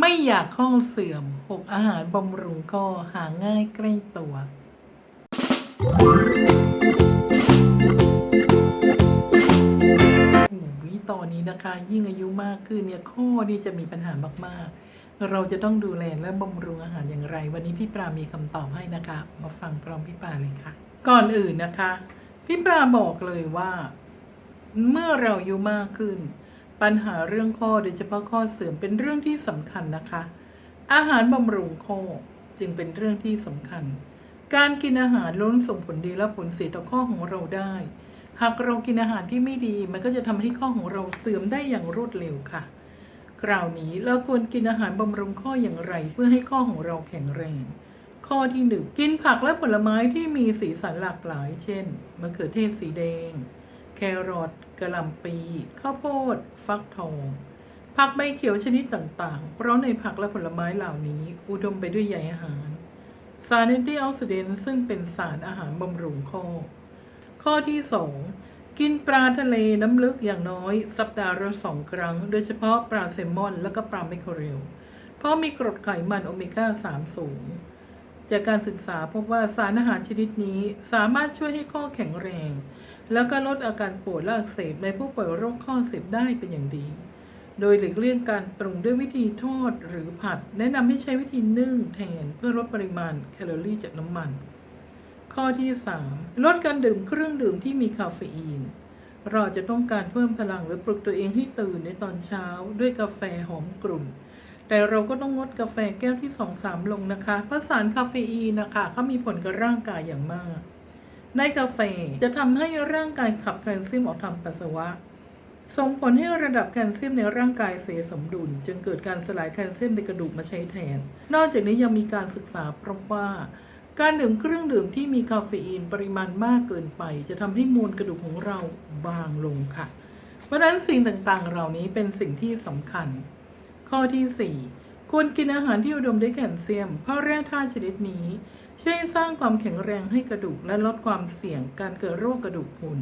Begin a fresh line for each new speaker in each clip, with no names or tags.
ไม่อยากข้อเสื่อมหกอาหารบำรุงข้อหาง่ายใกล้ตัวโอ้ยตอนนี้นะคะ ยิ่งอายุมากขึ้นเนี่ยข้อนี่จะมีปัญหามากๆ เราจะต้องดูแลและบำรุงอาหารอย่างไร วันนี้พี่ปรามีคำตอบให้นะคะ มาฟังพร้อมพี่ปราเลยค่ะ ก่อนอื่นนะคะ พี่ปราบอกเลยว่า เมื่อเราอายุมากขึ้น ปัญหาเรื่องข้อโดยเฉพาะข้อเสื่อมเป็นเรื่องที่สำคัญนะคะ อาหารบำรุงข้อจึงเป็นเรื่องที่สำคัญ การกินอาหารล้นส่งผลดีและผลเสียต่อข้อของเราได้ หากเรากินอาหารที่ไม่ดี มันก็จะทำให้ข้อของเราเสื่อมได้อย่างรวดเร็วค่ะ คราวนี้เราควรกินอาหารบำรุงข้ออย่างไร เพื่อให้ข้อของเราแข็งแรง ข้อที่หนึ่งกินผักและผลไม้ที่มีสีสันหลากหลาย เช่นมะเขือเทศสีแดง แครอทกระหล่ำปี ข้าวโพด ฟักทอง ผักใบเขียวชนิดต่างๆ เพราะในผักและผลไม้เหล่านี้ อุดมไปด้วยใยอาหาร สารแอนตี้ออกซิเดนต์ซึ่งเป็นสารอาหารบำรุงข้อ ข้อที่ 2 กินปลาทะเลน้ำลึกอย่างน้อย สัปดาห์ละสองครั้ง โดยเฉพาะปลาแซลมอน และก็ปลาแมคเคอเรลเพราะมีกรดไขมันโอเมก้า 3 สูงจากการศึกษาพบว่าสารอาหารชนิดนี้สามารถช่วยให้ข้อแข็งแรง แล้วก็ลดอาการปวดและอักเสบในผู้ป่วยโรคข้อเสียบได้เป็นอย่างดี โดยหลีกเลี่ยงการปรุงด้วยวิธีทอดหรือผัด แนะนำให้ใช้วิธีนึ่งแทนเพื่อลดปริมาณแคลอรี่จากน้ำมัน ข้อที่ 3 ลดการดื่มเครื่องดื่มที่มีคาเฟอีน เราจะต้องการเพิ่มพลังหรือปลุกตัวเองให้ตื่นในตอนเช้า ด้วยกาแฟหอมกลุ่นแต่เราก็ต้องงดกาแฟแก้วที่ 2-3 ลงนะคะเพราะสารคาเฟอีนนะคะเขามีผลกับร่างกายอย่างมาก ในกาแฟจะทำให้ร่างกายขับแคลเซียมออกทางปัสสาวะ ส่งผลให้ระดับแคลเซียมในร่างกายเสียสมดุล จึงเกิดการสลายแคลเซียมในกระดูกมาใช้แทน นอกจากนี้ยังมีการศึกษาพบว่า การดื่มเครื่องดื่มที่มีคาเฟอีนปริมาณมากเกินไป จะทำให้มวลกระดูกของเราบางลงค่ะ เพราะฉะนั้นสิ่งต่างๆ เหล่านี้เป็นสิ่งที่สำคัญ ข้อที่4 ควรกินอาหารที่อุดมด้วยแคลเซียม เพราะแร่ธาตุชนิดนี้ ช่วยสร้างความแข็งแรงให้กระดูกและลดความเสี่ยงการเกิดโรคกระดูกพรุน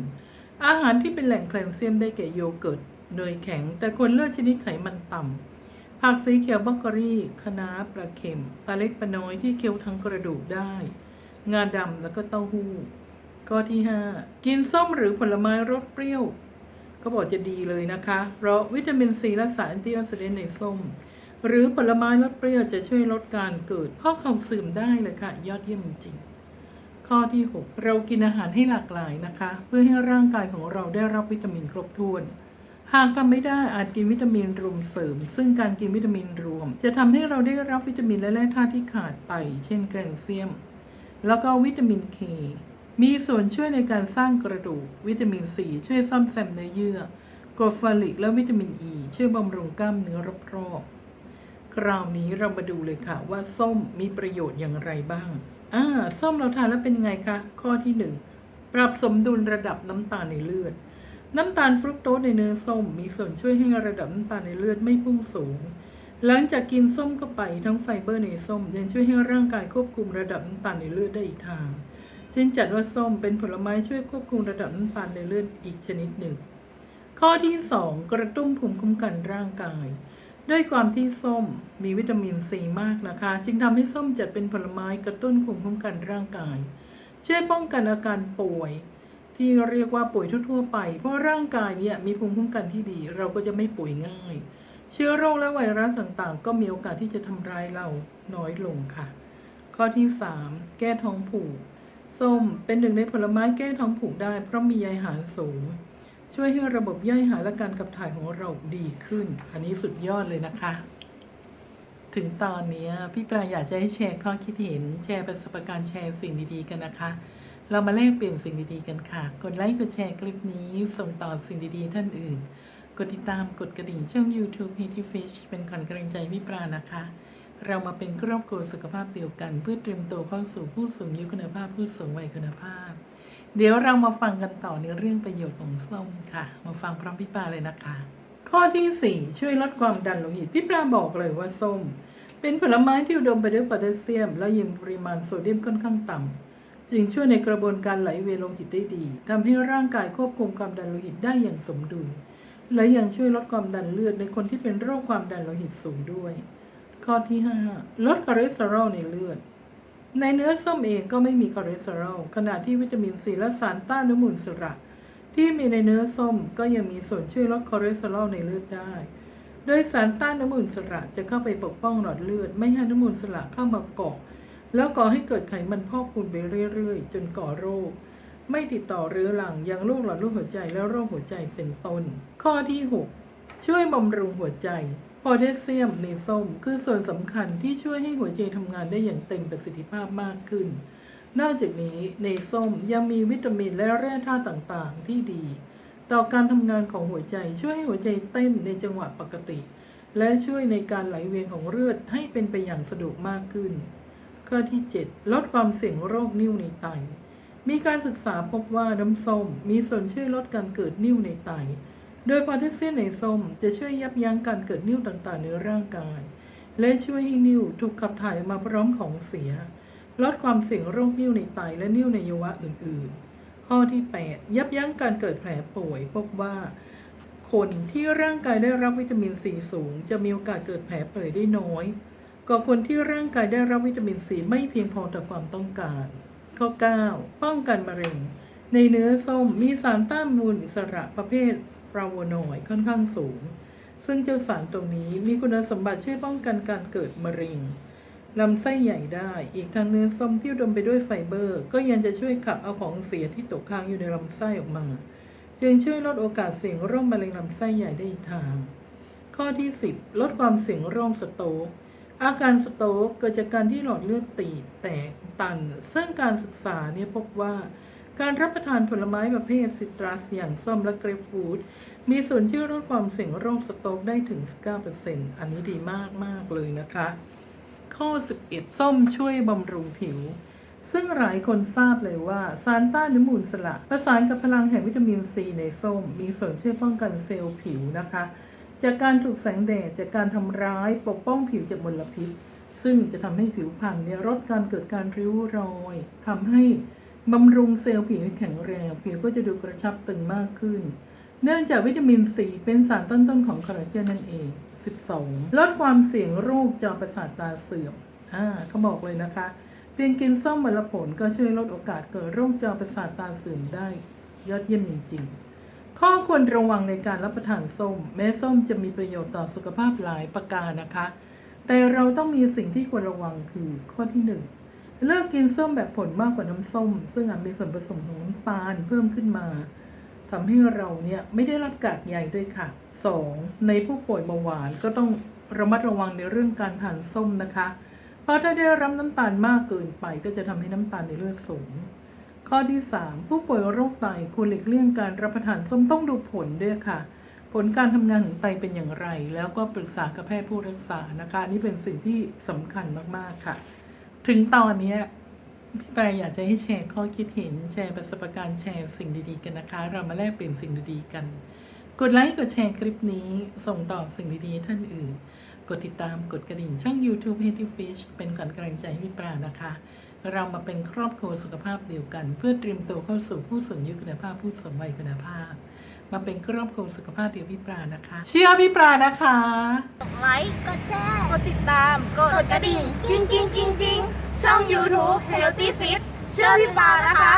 อาหารที่เป็นแหล่งแคลเซียมได้แก่โยเกิร์ตเนยแข็ง แต่ควรเลือกชนิดไขมันต่ำผักสีเขียวบรอกโคลีคะน้าปลาเค็มปลาเล็กปลาน้อยที่เคี้ยวทั้งกระดูกได้ งาดำแล้วก็เต้าหู้ข้อที่ 5 กินส้มหรือผลไม้รสเปรี้ยว ก็บอกจะดีเลยนะคะ เพราะวิตามินซีและสารแอนตี้ออกซิเดนต์ในส้ม หรือผลไม้รสเปรี้ยวจะช่วยลดการเกิดข้อเข่าเสื่อมได้เลยค่ะ ยอดเยี่ยมจริง ข้อที่ 6 เรากินอาหารให้หลากหลายนะคะ เพื่อให้ร่างกายของเราได้รับวิตามินครบถ้วน หากทำไม่ได้อาจกินวิตามินรวมเสริม ซึ่งการกินวิตามินรวม จะทำให้เราได้รับวิตามินและแร่ธาตุที่ขาดไป เช่นแคลเซียม แล้วก็วิตามินเคมีส่วนช่วยในการสร้างกระดูก วิตามินซีช่วยซ่อมแซมเนื้อเยื่อกรดฟอลิกและวิตามินอ e ีช่วยบำรุงกล้ามเนื้อรอบๆ คราวนี้เรามาดูเลยค่ะ ว่าส้มมีประโยชน์อย่างไรบ้างอ่าส้มเราทานแล้วเป็นยังไงคะข้อที่หนึ่งปรับสมดุลระดับน้ำตาลในเลือด น้ำตาลฟรุกโตสในเนื้อส้ม มีส่วนช่วยให้ระดับน้ำตาลในเลือดไม่พุ่งสูง หลังจากกินส้มเข้าไปทั้งไฟเบอร์ในส้ม ยังช่วยให้ร่างกายควบคุมระดับน้ำตาลในเลือดได้อีกทาง จึงจัดว่าส้มเป็นผลไม้ช่วยควบคุมระดับน้ำตาลในเลือดอีกชนิดหนึ่ง ข้อที่ 2 กระตุ้นภูมิคุ้มกันร่างกาย ด้วยความที่ส้มมีวิตามินซีมากนะคะ จึงทำให้ส้มจัดเป็นผลไม้กระตุ้นภูมิคุ้มกันร่างกาย ช่วยป้องกันอาการป่วย ที่เรียกว่าป่วยทั่วๆไป เพราะร่างกายเนี่ยมีภูมิคุ้มกันที่ดี เราก็จะไม่ป่วยง่าย เชื้อโรคและไวรัสต่างๆ ก็มีโอกาสที่จะทำร้ายเราน้อยลงค่ะ ข้อที่ 3 แก้ท้องผูก ส้มเป็นหนึ่งในผลไม้แก้ท้องผูกได้ เพราะมีใยอาหารสูง ช่วยให้ระบบย่อยอาหารและการขับถ่ายของเราดีขึ้น อันนี้สุดยอดเลยนะคะ ถึงตอนนี้พี่ปลาอยากจะให้แชร์ข้อคิดเห็น แชร์ประสบการณ์แชร์สิ่งดีๆกันนะคะ เรามาแลกเปลี่ยนสิ่งดีๆกันค่ะ กดไลค์กดแชร์คลิปนี้ส่งต่อสิ่งดีๆท่านอื่น กดติดตามกดกระดิ่งช่อง YouTube h e a t y Fish เป็นขวัญกำลังใจพี่ปลานะคะ เรามาเป็นครอบครัวสุขภาพเดียวกัน เพื่อเตรียมตัวเข้าสู่ผู้สูงอายุคุณภาพผู้สูงวัยคุณภาพ เดี๋ยวเรามาฟังกันต่อในเรื่องประโยชน์ของส้มค่ะ มาฟังพร้อมพี่ปลาเลยนะคะ ข้อที่ 4 ช่วยลดความดันโลหิตพี่ปลาบอกเลยว่าส้ม เป็นผลไม้ที่อุดมไปด้วยโพแทสเซียม และยังปริมาณโซเดียมค่อนข้างต่ำจึงช่วยในกระบวนการไหลเวียนโลหิตได้ดีทำให้ร่างกายควบคุมความดันโลหิตได้อย่างสมดุล และยังช่วยลดความดันเลือดในคนที่เป็นโรคความดันโลหิตสูงด้วย ข้อที่ 5 ลดคอเลสเตอรอลในเลือด ในเนื้อส้มเองก็ไม่มีคอเลสเตอรอลขณะที่วิตามินซีและสารต้านอนุมูลอิสระ ที่มีในเนื้อส้มก็ยังมีส่วนช่วยลดคอเลสเตอรอลในเลือดได้ โดยสารต้านอนุมูลอิสระจะเข้าไปปกป้องหลอดเลือด ไม่ให้อนุมูลอิสระเข้ามาเกาะแล้วก่อให้เกิดไขมันพอกพูนไปเรื่อยๆ จนก่อโรค ไม่ติดต่อเรื้อรังยังโรคหลอดเลือดหัวใจและโรคหัวใจเป็นต้น ข้อที่ 6 ช่วยบำรุงหัวใจ โพแทสเซียมในส้มคือส่วนสำคัญที่ช่วยให้หัวใจทำงานได้อย่างเต็มประสิทธิภาพมากขึ้น นอกจากนี้ในส้มยังมีวิตามินและแร่ธาตุต่างๆ ที่ดี ต่อการทำงานของหัวใจช่วยให้หัวใจเต้นในจังหวะปกติ และช่วยในการไหลเวียนของเลือดให้เป็นไปอย่างสะดวกมากขึ้น ข้อที่ 7 ลดความเสี่ยงโรคนิ่วในไต มีการศึกษาพบว่าน้ำส้มมีส่วนช่วยลดการเกิดนิ่วในไต โดยโพแทสเซียมในส้มจะช่วยยับยั้งการเกิดนิ่วต่างๆ ในร่างกาย และช่วยให้นิ่วถูกขับถ่ายมาพร้อมของเสีย ลดความเสี่ยงโรคนิ่วในไตและนิ่วในยวะอื่นๆ ข้อที่ 8 ยับยั้งการเกิดแผลป่วย พบว่า คนที่ร่างกายได้รับวิตามินซีสูง จะมีโอกาสเกิดแผลเปื่อยได้น้อยกว่าคนที่ร่างกายได้รับวิตามินซีไม่เพียงพอต่อความต้องการ ข้อ 9 ป้องกันมะเร็ง ในเนื้อส้มมีสารต้านอนุมูลอิสระประเภท ปราวนอยด์ค่อนข้างสูง ซึ่งเจ้าสารตรงนี้มีคุณสมบัติช่วยป้องกันการเกิดมะเร็งลำไส้ใหญ่ได้ อีกทั้งเนื้อส้มที่อุดมไปด้วยไฟเบอร์ ก็ยังจะช่วยขับเอาของเสียที่ตกค้างอยู่ในลำไส้ออกมา จึงช่วยลดโอกาสเสี่ยงโรคมะเร็งลำไส้ใหญ่ได้อีกทาง ข้อที่ 10 ลดความเสี่ยงโรคสโตกอาการสโตกเกิดจากการที่หลอดเลือดตีบแตกตัน ซึ่งการศึกษาเนี่ยพบว่า การรับประทานผลไม้ประเภทซิตรัสอย่างส้มและเกรปฟรุตมีส่วนช่วยลดความเสี่ยงโรคสโตรกได้ถึง 19%อันนี้ดีมากมากเลยนะคะ ข้อ 11 ส้มช่วยบำรุงผิว ซึ่งหลายคนทราบเลยว่าสารต้านอนุมูลสระประสานกับพลังแห่งวิตามินซีในส้ม มีส่วนช่วยป้องกันเซลล์ผิวนะคะ จากการถูกแสงแดดจากการทำร้ายปกป้องผิวจากมลพิษ ซึ่งจะทำให้ผิวพรรณเนี่ยลดการเกิดการริ้วรอยทำให้ บำรุงเซลล์ผิวให้แข็งแรง ผิวก็จะดูกระชับตึงมากขึ้น เนื่องจากวิตามินซีเป็นสารต้นๆของคอลลาเจนนั่นเอง 12 ลดความเสี่ยงโรคจอประสาทตาเสื่อมอ่าเขาบอกเลยนะคะ เพียงกินส้มวันละผลก็ช่วยลดโอกาสเกิดโรคจอประสาทตาเสื่อมได้ยอดเยี่ยมจริงๆ ข้อควรระวังในการรับประทานส้ม แม้ส้มจะมีประโยชน์ต่อสุขภาพหลายประการนะคะ แต่เราต้องมีสิ่งที่ควรระวังคือข้อที่หนึ่ง เลิกกินส้มแบบผลมากกว่าน้ำส้ม ซึ่งอาจมีส่วนผสมของน้ำตาลเพิ่มขึ้นมาทำให้เราเนี่ยไม่ได้รับกากใยด้วยค่ะ 2. ในผู้ป่วยเบาหวานก็ต้องระมัดระวังในเรื่องการทานส้มนะคะ เพราะถ้าได้รับน้ำตาลมากเกินไปก็จะทำให้น้ำตาลในเลือดสูง ข้อที่ 3 ผู้ป่วยโรคไตควรหลีกเลี่ยงการรับประทานส้มต้องดูผลด้วยค่ะ ผลการทำงานของไตเป็นอย่างไร แล้วก็ปรึกษากับแพทย์ผู้รักษานะคะนนี่เป็นสิ่งที่สำคัญมากๆค่ะ ถึงตอนนี้พี่แปรอยากจะให้แชร์ข้อคิดเห็นแชร์ประสบการณ์แชร์สิ่งดีๆกันนะคะ เรามาแลกเปลี่ยนสิ่งดีๆกัน กดไลค์กดแชร์คลิปนี้ ส่งต่อสิ่งดีๆท่านอื่น กดติดตามกดกระดิ่งช่อง YouTube h e a d y Fish เป็นกำลังใจให้พี่ปรานะคะ เรามาเป็นครอบครัวสุขภาพเดียวกัน เพื่อเตรียมตัวเข้าสู่ผู้สูงอายุคุณภาพผู้สูงวัยคุณภาพ มาเป็นครอบครัวสุขภาพเดียวพี่ปรานะคะ เชื่อพี่ปรานะคะ
กดไลค์กดแชร์
กดติดตาม
กดกระดิ่งกิ้งกิ้งกิ้งกิ้งช่อง YouTube Healthy Fit เชื่อพี่ปานะคะ